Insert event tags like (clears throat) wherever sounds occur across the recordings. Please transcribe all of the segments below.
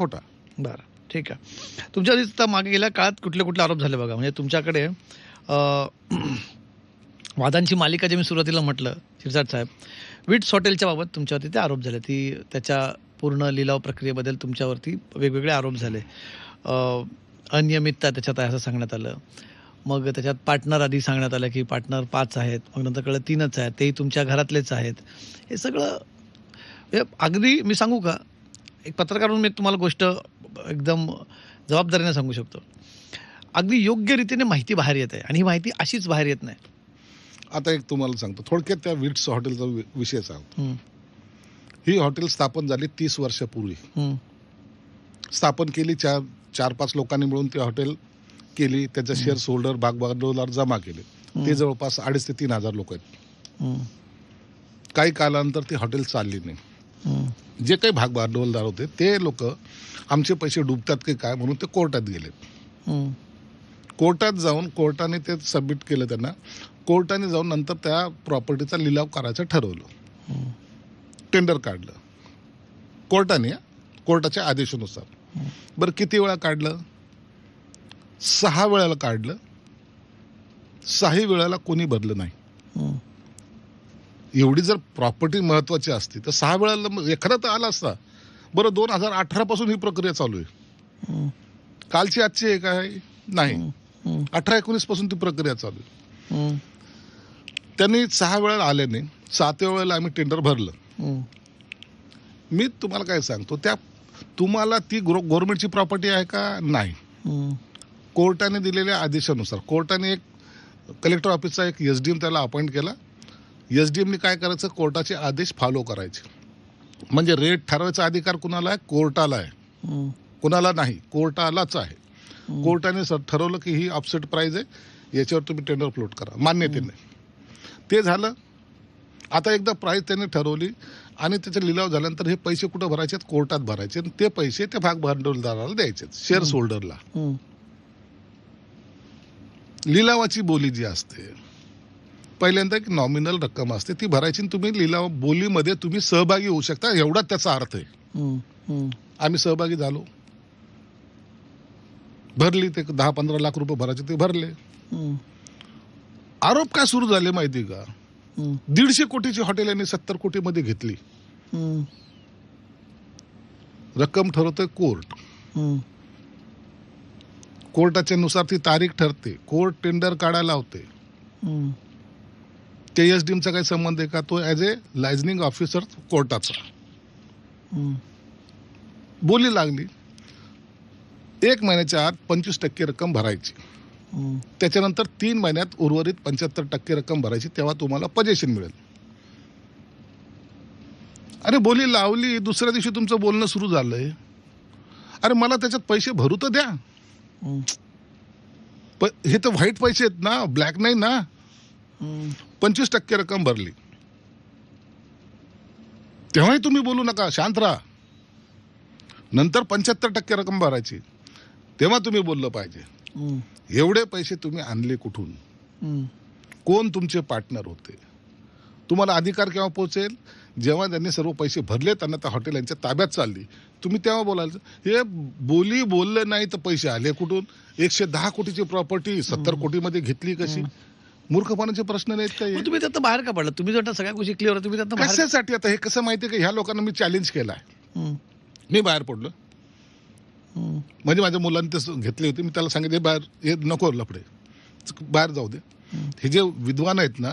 खोटा. बरं. ठीक आहे. तुमच्या आधी तर मागे गेल्या काळात कुठले कुठले आरोप झाले बघा. म्हणजे तुमच्याकडे (clears throat) वादांची मालिका जे मी सुरुवातीला म्हटलं शिरसाट साहेब विट्स हॉटेलच्या बाबत तुमच्यावरती ते आरोप झाले. ती त्याच्या पूर्ण लिलाव प्रक्रियेबद्दल तुमच्यावरती वेगवेगळे आरोप झाले. अनियमितता त्याच्यात आहे असं सांगण्यात आलं. मग त्याच्यात पार्टनर आधी सांगण्यात आलं की पार्टनर पाच आहेत. मग नंतर कळलं तीनच आहेत. तेही तुमच्या घरातलेच आहेत. हे सगळं हे अगदी मी सांगू का? एक पत्रकार म्हणून मी तुम्हाला गोष्ट एकदम जबाबदारीने सांगू शकतो. अगदी योग्य रीतीने माहिती बाहेर येत आहे आणि ही माहिती अशीच बाहेर येत नाही. आता एक तुम्हाला सांगतो. थोडक्यात त्या विट्स हॉटेलचा विषय सांगतो. ही हॉटेल स्थापन झाली तीस वर्षापूर्वी. स्थापन केली चार चार पाच लोकांनी मिळून ती हॉटेल केली. त्याच्या शेअर्स होल्डर भागभांडवलदार जमा केले. ते जवळपास अडीच ते तीन हजार लोक आहेत. काही कालानंतर ती हॉटेल चालली नाही. जे काही भागभांडवलदार होते ते लोक आमचे पैसे डुबतात की काय म्हणून ते कोर्टात गेले कोर्टात जाऊन कोर्टाने ते सबमिट केलं त्यांना. कोर्टाने जाऊन नंतर त्या प्रॉपर्टीचा लिलाव करायचं ठरवलं. टेंडर काढलं. कोर्टाने? कोर्टाच्या आदेशानुसार. बरं किती वेळा काढलं? सहा वेळाला काढलं. सहाही वेळाला कोणी भरलं नाही. एवढी जर प्रॉपर्टी महत्वाची असती तर सहा वेळाला मग एखादा तर आला असता. बरं दोन हजार अठरा पासून ही प्रक्रिया चालू आहे. कालची आजची आहे? काय नाही अठरा एकोणीसपासून ती प्रक्रिया चालू आहे. त्यांनी सहा वेळा आले नाही सातव्या वेळेला आम्ही टेंडर भरलं. मी तुम्हाला काय सांगतो त्या तुम्हाला ती गव्हर्नमेंटची प्रॉपर्टी आहे का? नाही. कोर्टाने दिलेल्या आदेशानुसार कोर्टाने एक कलेक्टर ऑफिसचा एक एस डी एम त्याला अपॉइंट केला. एस डी एमने काय करायचं? कोर्टाचे आदेश फॉलो करायचे. म्हणजे रेट ठरवायचा अधिकार कुणाला आहे? कोर्टाला आहे. कुणाला नाही? कोर्टालाच आहे. कोर्टाने सर ठरवलं की ही ऑफसेट प्राईज आहे. याच्यावर तुम्ही टेंडर फ्लोट करा. मान्यतेने ते झालं. आता एकदा प्राईज त्यांनी ठरवली आणि त्याचा लिलाव झाल्यानंतर हे पैसे कुठं भरायचे? कोर्टात भरायचे आणि ते पैसे त्या भाग भांडवलदाराला द्यायचे शेअर्स होल्डरला लिलावाची बोली जी असते पहिल्यांदा एक नॉमिनल रक्कम असते. ती भरायची आणि तुम्ही लिलाव बोलीमध्ये तुम्ही सहभागी होऊ शकता. एवढाच त्याचा अर्थ आहे. आम्ही सहभागी झालो. भरली ते दहा पंधरा लाख रुपये भरायचे ते भरले. आरोप काय सुरू झाले माहिती का? दीडशे कोटीची हॉटेल यांनी सत्तर कोटीमध्ये घेतली. हम्म, रक्कम ठरवतोय कोर्ट. कोर्टाच्या नुसार ती तारीख ठरते. कोर्ट टेंडर काढायला हम्म, के एस डीमचा काही संबंध आहे का? तो ॲज ए लायझनिंग ऑफिसर कोर्टाचा. बोली लागली. एक महिन्याच्या आत पंचवीस टक्के रक्कम भरायची. त्याच्यानंतर तीन महिन्यात उर्वरित पंच्याहत्तर टक्के रक्कम भरायची तेव्हा तुम्हाला पजेशन मिळेल. अरे बोली लावली दुसऱ्या दिवशी तुमचं बोलणं सुरू झालंय. अरे मला त्याच्यात पैसे भरू तर द्या. हे तर व्हाईट पैसे आहेत ना ब्लॅक नाही ना. पंचवीस टक्के रक्कम भरली. तेव्हाही तुम्ही बोलू नका शांत राहा. नंतर पंच्याहत्तर टक्के रक्कम भरायची. तेव्हा तुम्ही बोललं पाहिजे. एवढे पैसे तुम्ही आणले कुठून? कोण तुमचे पार्टनर होते? तुम्हाला अधिकार केव्हा पोहोचेल? जेव्हा त्यांनी सर्व पैसे भरले त्यांना त्या हॉटेल यांच्या ताब्यात चालली. तुम्ही तेव्हा बोलायचं हे बोली बोललं नाही तर पैसे आले कुठून? एकशे दहा कोटीची प्रॉपर्टी सत्तर कोटीमध्ये घेतली कशी? मूर्खपणाचे प्रश्न नाहीत का हे? मग तुम्ही त्यात बाहेर का पडला तुम्ही जर सगळ्या गोष्टी क्लिअर तुम्ही त्यात बाहेर कशासाठी आता? हे कसं माहिती आहे का? ह्या लोकांना मी चॅलेंज केलं हम्म, मी बाहेर पडलो. हम्म, म्हणजे माझ्या मुलांनी ते घेतले होते. मी त्याला सांगितले बाहेर हे नको लपडे बाहेर जाऊ दे. हे जे विद्वान आहेत ना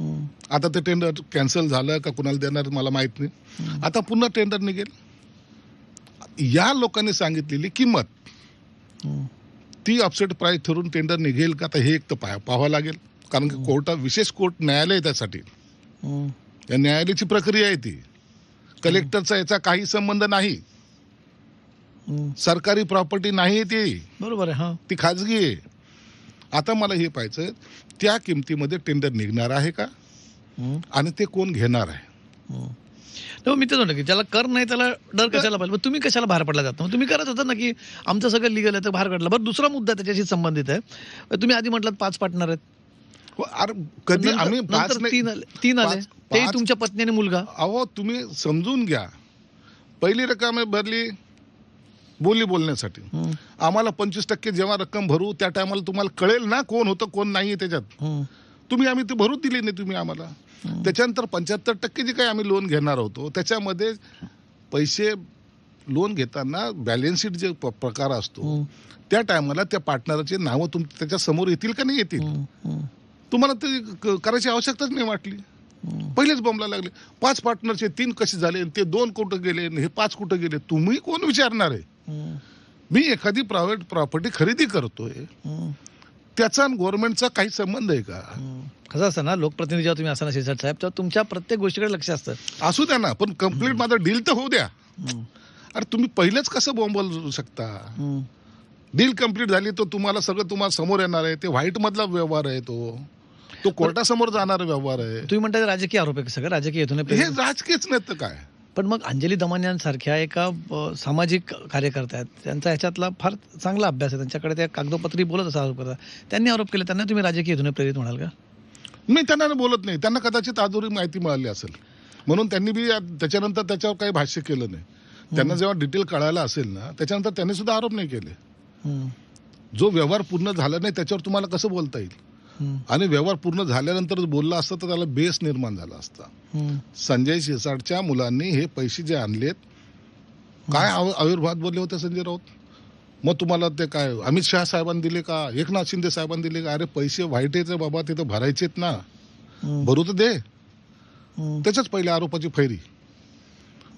हम्म, आता ते टेंडर कॅन्सल झालं का कुणाला देणार मला माहीत नाही. आता पुन्हा टेंडर निघेल. या लोकांनी सांगितलेली किंमत. ती अपसेट प्राइस ठरून टेंडर निघेल का? तर हे एक तर पाहा- पाहावं लागेल. कारण की कोर्टा विशेष कोर्ट न्यायालय आहे त्यासाठी. या न्यायालयाची प्रक्रिया आहे ती. कलेक्टरचा याचा काही संबंध नाही. सरकारी प्रॉपर्टी नाही ती. बरोबर आहे हा. ती खाजगी आहे. आता मला हे पाहायचं त्या किमतीमध्ये टेंडर निघणार आहे का? आणि ते कोण घेणार आहे? मी तेच म्हणतो की ज्याला कर नाही त्याला डर कशाला पाहिजे? तुम्ही कशाला बाहेर पडला जाता? तुम्ही करत होता ना की आमचं सगळं लिगल आहे तर बाहेर काढलं. बरं दुसरा मुद्दा त्याच्याशी संबंधित आहे. तुम्ही आधी म्हटलं पाच पार्टनर आहेत. कधी आम्ही पाच तीन आले तीन पाच- तुमच्या पत्नी आणि मुलगा. अहो तुम्ही समजून घ्या. पहिली रक्कम भरली बोली बोलण्यासाठी. आम्हाला पंचवीस टक्के जेव्हा रक्कम भरू त्या टायमाला तुम्हाला कळेल ना कोण होतं कोण नाही त्याच्यात. तुम्ही आम्ही ते भरूच दिली नाही तुम्ही आम्हाला. त्याच्यानंतर पंच्याहत्तर टक्के जे काही आम्ही लोन घेणार होतो त्याच्यामध्ये पैसे लोन घेताना बॅलन्स शीट जे प्रकार असतो त्या टायमाला त्या पार्टनरचे नावं तुम त्याच्यासमोर येतील का नाही येतील? तुम्हाला ते करायची आवश्यकताच नाही वाटली. पहिलेच बॉम्बला लागले. पाच पार्टनरचे तीन कसे झाले ते दोन कुठं गेले हे पाच कुठं गेले तुम्ही कोण विचारणार आहे? मी एखादी प्रायव्हेट प्रॉपर्टी खरेदी करतोय. त्याचा आणि गव्हर्नमेंटचा काही संबंध आहे का. कसं असतं ना लोकप्रतिनिधी जेव्हा तुम्ही असताना शिरसाट साहेब तेव्हा तुमच्या प्रत्येक गोष्टीकडे लक्ष असतं. असू द्या ना पण कंप्लीट माझा डील तर होऊ द्या. अरे तुम्ही पहिलेच कसं बॉम्बल शकता? डील कंप्लीट झाली तर तुम्हाला सगळं तुम्हाला समोर येणार आहे. ते व्हाईट मधला व्यवहार आहे तो. तो कोर्टासमोर जाणारा व्यवहार आहे. तुम्ही म्हणता राजकीय आरोप आहे सगळं राजकीय हे. राजकीयच नाही तर काय? पण मग अंजली दमानियांसारख्या एका सामाजिक कार्यकर्त्या आहेत त्यांचा ह्याच्यातला फार चांगला अभ्यास आहे. त्यांच्याकडे त्या कागदोपत्री बोलत असा आरोप करतात त्यांनी आरोप केले त्यांना तुम्ही राजकीय हेतूने प्रेरित म्हणाल का? मी त्यांना बोलत नाही. त्यांना कदाचित अधुरी माहिती मिळाली असेल. म्हणून त्यांनी बी त्याच्यानंतर त्याच्यावर काही भाष्य केलं नाही. त्यांना जेव्हा डिटेल कळायला असेल ना त्याच्यानंतर त्यांनी सुद्धा आरोप नाही केले. जो व्यवहार पूर्ण झाला नाही त्याच्यावर तुम्हाला कसं बोलता येईल? आणि व्यवहार पूर्ण झाल्यानंतर बोलला असतं तर त्याला बेस निर्माण झाला असता. संजय शिरसाटच्या मुलांनी हे पैसे जे आणलेत काय आव- आविर्भावात बोलले होते संजय राऊत? मग तुम्हाला ते काय अमित शहा साहेबांनी दिले का? एकनाथ शिंदे साहेबांनी दिले का? अरे पैसे आहे बाबा तिथं भरायचेत ना. भरू तर दे. त्याच्याच पहिले आरोपाची फैरी.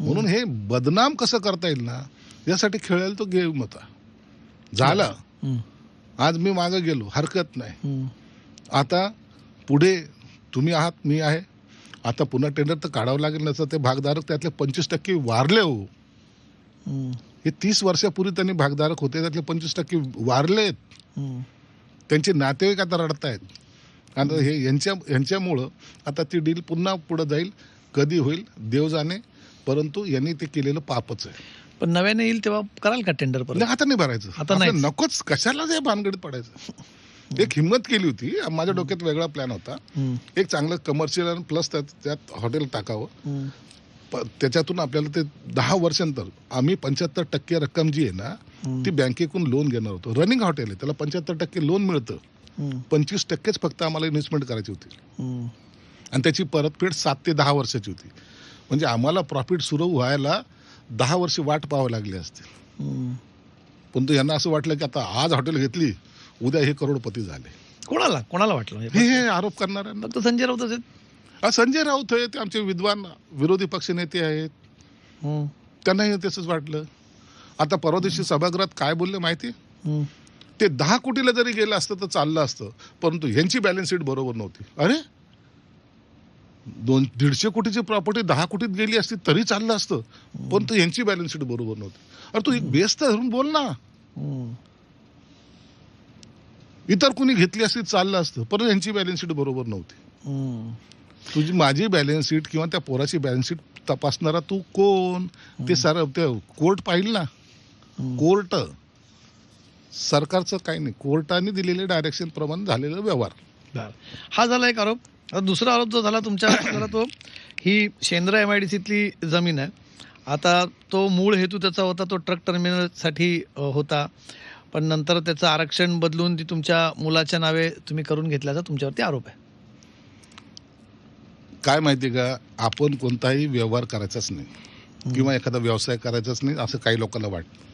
म्हणून हे बदनाम कसं करता येईल ना यासाठी खेळायला तो गेम होता. झाला. आज मी मागं गेलो हरकत नाही. आता पुढे तुम्ही आहात मी आहे. आता पुन्हा टेंडर तर काढावं लागेल नसतं ते भागधारक त्यातले पंचवीस टक्के वारले हो. हे तीस वर्षापूर्वी त्यांनी भागधारक होते त्यातले पंचवीस टक्के वारलेत. त्यांचे नातेवाईक आता रडतायत. आणि हे यांच्या यांच्यामुळं आता ती डील पुन्हा पुढे जाईल कधी होईल देव जाणे परंतु यांनी ते केलेलं पापच आहे. पण नव्याने येईल तेव्हा कराल का टेंडर परत? नाही, आता नाही भरायचं. आता नाहीच. नकोच कशाला ते भानगडीत पडायचं. एक हिंमत केली होती. माझ्या डोक्यात वेगळा प्लॅन होता. एक चांगलं कमर्शियल आणि प्लस त्यात त्यात हॉटेल टाकावं. त्याच्यातून आपल्याला ते दहा वर्षांतर आम्ही पंच्याहत्तर टक्के रक्कम जी आहे ना ती बँकेकडून लोन घेणार होतो. रनिंग हॉटेल आहे त्याला पंच्याहत्तर टक्के लोन मिळतं. पंचवीस टक्केच फक्त आम्हाला इन्व्हेस्टमेंट करायची होती. आणि त्याची परतफेड सात ते दहा वर्षाची होती. म्हणजे आम्हाला प्रॉफिट सुरू व्हायला दहा वर्ष वाट पाहावी लागली असते. पण यांना असं वाटलं की आता आज हॉटेल घेतली उद्या हे करोडपती झाले. कोणाला? कोणाला वाटलं? हे हे आरोप करणाऱ्यांना. फक्त संजय राऊत आहेत. हा, संजय राऊत हे ते आमचे विद्वान विरोधी पक्षनेते आहेत. हम्म, त्यांनाही तसंच वाटलं. आता परवा दिवशी सभागृहात काय बोलले माहिती? हम्म, ते दहा कोटीला जरी गेलं असतं तर चाललं असतं परंतु यांची बॅलन्स शीट बरोबर नव्हती. अरे! दोन दीडशे कोटीची प्रॉपर्टी दहा कोटीत गेली असती तरी चाललं असतं परंतु यांची बॅलन्स शीट बरोबर नव्हती. अरे तू एक बेस तर धरून बोल ना. हम्म. इतर कोणी घेतली असती चाललं असतं. परंतु यांची बॅलन्स शीट बरोबर नव्हती. तुझी माझी बॅलन्स शीट किंवा त्या पोराची बॅलन्स शीट तपासणारा तू कोण? ते सारं ते कोर्ट पाहिलं ना. कोर्ट सरकारचं काही नाही. कोर्टाने दिलेले डायरेक्शन प्रमाणे झालेला व्यवहार. हा झाला एक आरोप. दुसरा आरोप जो झाला तुमच्या झाला तो ही शेंद्रा एम आय डी सीतली जमीन आहे. आता तो मूळ हेतू त्याचा होता तो ट्रक टर्मिनलसाठी होता. पण नंतर त्याचं आरक्षण बदलून ती तुमच्या मुलाच्या नावे तुम्ही करून घेतल्याचा तुमच्यावरती आरोप आहे. काय माहिती का? आपण कोणताही व्यवहार करायचाच नाही. किंवा एखादा व्यवसाय करायचाच नाही असं काही लोकांना वाटतं